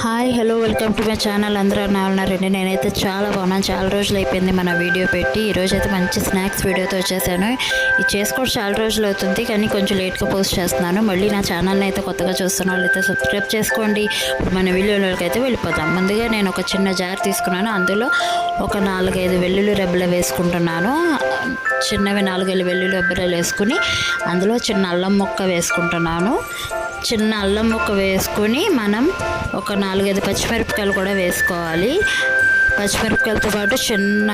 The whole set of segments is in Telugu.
Hi hello welcome to my channel. అందరూ ఎలా ఉన్నారండి? నేనైతే చాలా బాగున్నాను. చాలా రోజులు అయిపోయింది మన వీడియో పెట్టి. ఈరోజు అయితే మంచి స్నాక్స్ వీడియోతో వచ్చేసాను. ఇది చేసుకోవడం చాలా రోజులు అవుతుంది కానీ కొంచెం లేట్గా పోస్ట్ చేస్తున్నాను. మళ్ళీ నా ఛానల్ని అయితే కొత్తగా చూస్తున్న వాళ్ళు అయితే సబ్స్క్రైబ్ చేసుకోండి మన వీడియోలోకి అయితే వెళ్ళిపోతాం ముందుగా నేను ఒక చిన్న జార్ తీసుకున్నాను. అందులో ఒక నాలుగైదు వెల్లుల్లి రెబ్బలు వేసుకుంటున్నాను. చిన్నవి నాలుగైదు వెల్లుల్లి రెబ్బలు వేసుకుని అందులో చిన్న అల్లం ముక్క వేసుకుంటున్నాను. చిన్న అల్లం ముక్క వేసుకొని మనం ఒక నాలుగైదు పచ్చిమిరపకాయలు కూడా వేసుకోవాలి. పచ్చిమిరపకాయలతో పాటు చిన్న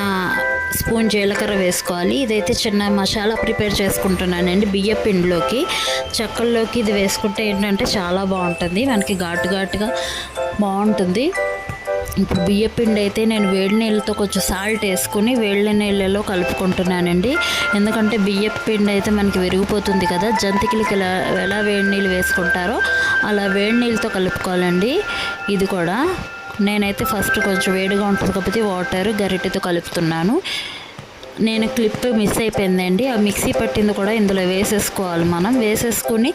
స్పూన్ జీలకర్ర వేసుకోవాలి. ఇదైతే చిన్న మసాలా ప్రిపేర్ చేసుకుంటున్నానండి బియ్య పిండిలోకి. చెక్కల్లోకి ఇది వేసుకుంటే ఏంటంటే చాలా బాగుంటుంది. మనకి ఘాటు ఘాటుగా బాగుంటుంది. ఇప్పుడు బియ్యపిండి అయితే నేను వేడి నీళ్ళతో కొంచెం సాల్ట్ వేసుకుని వేడి నీళ్ళలో కలుపుకుంటున్నానండి. ఎందుకంటే బియ్యపిండి అయితే మనకి విరిగిపోతుంది కదా జంతికలకి ఎలా ఎలా వేడి నీళ్ళు వేసుకుంటారో అలా వేడి నీళ్ళతో కలుపుకోవాలండి. ఇది కూడా నేనైతే ఫస్ట్ కొంచెం వేడిగా ఉంటుంది కాబట్టి వాటర్ గరిటెతో కలుపుతున్నాను. నేను క్లిప్ మిస్ అయిపోయిందండి. ఆ మిక్సీ పట్టింది కూడా ఇందులో వేసేసుకోవాలి మనం. వేసేసుకుని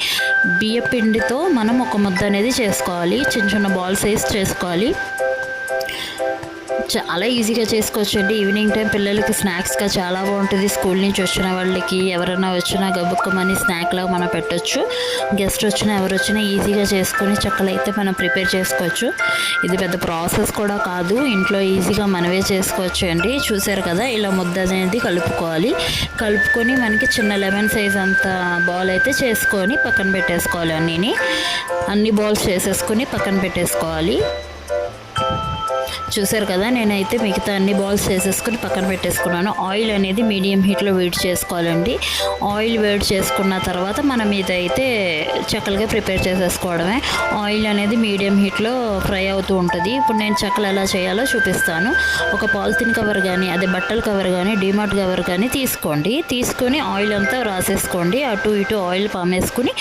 బియ్య పిండితో మనం ఒక ముద్ద అనేది చేసుకోవాలి. చిన్న చిన్న బాల్ సైజ్ చేసుకోవాలి. చాలా ఈజీగా చేసుకోవచ్చు అండి ఈవినింగ్ టైం పిల్లలకి స్నాక్స్గా చాలా బాగుంటుంది. స్కూల్ నుంచి వచ్చిన వాళ్ళకి ఎవరైనా వచ్చినా గబుక్కమని స్నాక్లా మనం పెట్టొచ్చు. గెస్ట్ వచ్చినా ఎవరు వచ్చినా ఈజీగా చేసుకొని చక్కలు అయితే మనం ప్రిపేర్ చేసుకోవచ్చు. ఇది పెద్ద ప్రాసెస్ కూడా కాదు. ఇంట్లో ఈజీగా మనమే చేసుకోవచ్చు అండి చూసారు కదా ఇలా ముద్ద అనేది కలుపుకోవాలి. కలుపుకొని మనకి చిన్న లెమన్ సైజ్ అంత బాల్ అయితే చేసుకొని పక్కన పెట్టేసుకోవాలి అన్నీని. అన్ని బాల్స్ చేసేసుకొని పక్కన పెట్టేసుకోవాలి. చూసారు కదా నేనైతే మిగతా అన్ని బాల్స్ వేసేసుకుని పక్కన పెట్టేసుకున్నాను. ఆయిల్ అనేది మీడియం హీట్లో వేడి చేసుకోవాలండి. ఆయిల్ వేడి చేసుకున్న తర్వాత మనం ఇదైతే చెక్కలుగా ప్రిపేర్ చేసేసుకోవడమే. ఆయిల్ అనేది మీడియం హీట్లో ఫ్రై అవుతూ ఉంటుంది. ఇప్పుడు నేను చెక్కలు ఎలా చేయాలో చూపిస్తాను. ఒక పాలిథిన్ కవర్ కానీ అదే బట్టల కవర్ కానీ డిమార్ట్ కవర్ కానీ తీసుకోండి. తీసుకొని ఆయిల్ అంతా రాసేసుకోండి. అటు ఇటు ఆయిల్ పామేసుకుని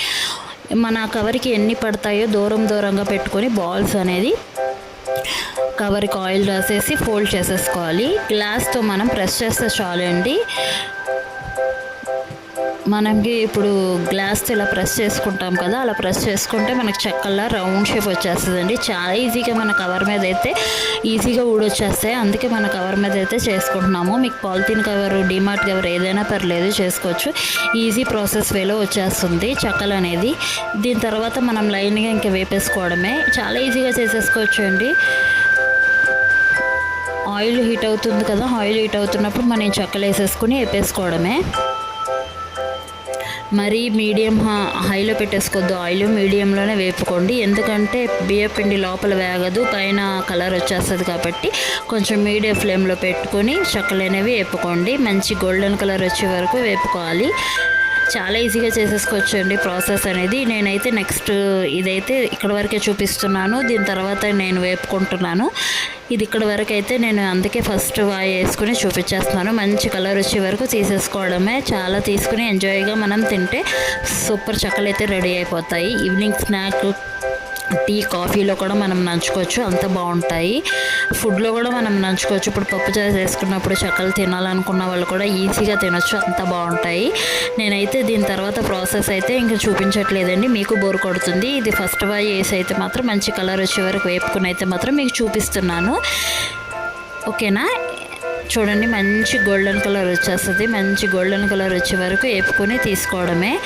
మన కవర్కి ఎన్ని పడతాయో దూరం దూరంగా పెట్టుకొని బాల్స్ అనేది కవర్కి ఆయిల్ రాసేసి ఫోల్డ్ చేసేసుకోవాలి. గ్లాస్తో మనం ప్రెస్ చేస్తే చాలండి. మనకి ఇప్పుడు గ్లాస్తో ఇలా ప్రెస్ చేసుకుంటాం కదా అలా ప్రెస్ చేసుకుంటే మనకి చెక్కల్లా రౌండ్ షేప్ వచ్చేస్తుందండి. చాలా ఈజీగా మన కవర్ మీద అయితే ఈజీగా ఊడొచ్చేస్తాయి. అందుకే మన కవర్ మీద అయితే చేసుకుంటున్నాము. మీకు పాలిథిన్ కవర్ డిమార్ట్ కవర్ ఏదైనా పర్లేదు చేసుకోవచ్చు. ఈజీ ప్రాసెస్ వేలో వచ్చేస్తుంది చెక్కలు అనేది. దీని తర్వాత మనం లైన్గా ఇంకా వేపేసుకోవడమే. చాలా ఈజీగా చేసేసుకోవచ్చు అండి ఆయిల్ హీట్ అవుతుంది కదా ఆయిల్ హీట్ అవుతున్నప్పుడు మనం చెక్కలు వేసేసుకుని వేపేసుకోవడమే. మరి మీడియం హైలో పెట్టేసుకోవద్దు ఆయిల్ మీడియంలోనే వేపుకోండి. ఎందుకంటే బియ్యపిండి లోపల వేగదు పైన కలర్ వచ్చేస్తుంది కాబట్టి కొంచెం మీడియం ఫ్లేమ్లో పెట్టుకొని చెక్కలు అనేవి వేపుకోండి. మంచి గోల్డెన్ కలర్ వచ్చే వరకు వేపుకోవాలి. చాలా ఈజీగా చేసేసుకోవచ్చు అండి ప్రాసెస్ అనేది. నేనైతే నెక్స్ట్ ఇదైతే ఇక్కడ వరకే చూపిస్తున్నాను. దీని తర్వాత నేను వేపుకుంటున్నాను. ఇది ఇక్కడ వరకు అయితే నేను అందుకే ఫస్ట్ వాయి వేసుకుని చూపించేస్తున్నాను. మంచి కలర్ వచ్చే వరకు తీసేసుకోవడమే. చాలా తీసుకుని ఎంజాయ్గా మనం తింటే సూపర్ చక్కలు అయితే రెడీ అయిపోతాయి. ఈవినింగ్ స్నాక్ టీ కాఫీలో కూడా మనం నంచుకోవచ్చు. అంత బాగుంటాయి. ఫుడ్లో కూడా మనం నంచుకోవచ్చు. ఇప్పుడు పప్పు చేసుకున్నప్పుడు చక్కలు తినాలనుకున్న వాళ్ళు కూడా ఈజీగా తినొచ్చు. అంత బాగుంటాయి. నేనైతే దీని తర్వాత ప్రాసెస్ అయితే ఇంకా చూపించట్లేదండి. మీకు బోర్ కొడుతుంది. ఇది ఫస్ట్ బాయ్ వేసి అయితే మాత్రం మంచి కలర్ వచ్చే వరకు వేపుకుని అయితే మాత్రం మీకు చూపిస్తున్నాను. ఓకేనా? చూడండి మంచి గోల్డెన్ కలర్ వచ్చేస్తుంది. మంచి గోల్డెన్ కలర్ వచ్చే వరకు వేపుకొని తీసుకోవడమే.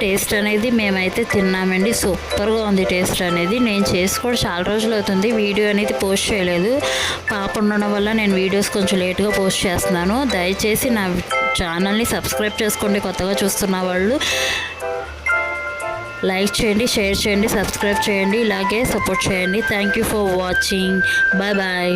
టేస్ట్ అనేది మేమైతే తిన్నామండి. సూపర్గా ఉంది టేస్ట్ అనేది. నేను చేసుకోవడం చాలా రోజులు అవుతుంది. వీడియో అనేది పోస్ట్ చేయలేదు. పాప ఉండడం వల్ల నేను వీడియోస్ కొంచెం లేట్గా పోస్ట్ చేస్తున్నాను. దయచేసి నా ఛానల్ని సబ్స్క్రైబ్ చేసుకోండి. కొత్తగా చూస్తున్న వాళ్ళు లైక్ చేయండి షేర్ చేయండి సబ్స్క్రైబ్ చేయండి. ఇలాగే సపోర్ట్ చేయండి. Thank you for watching. Bye bye.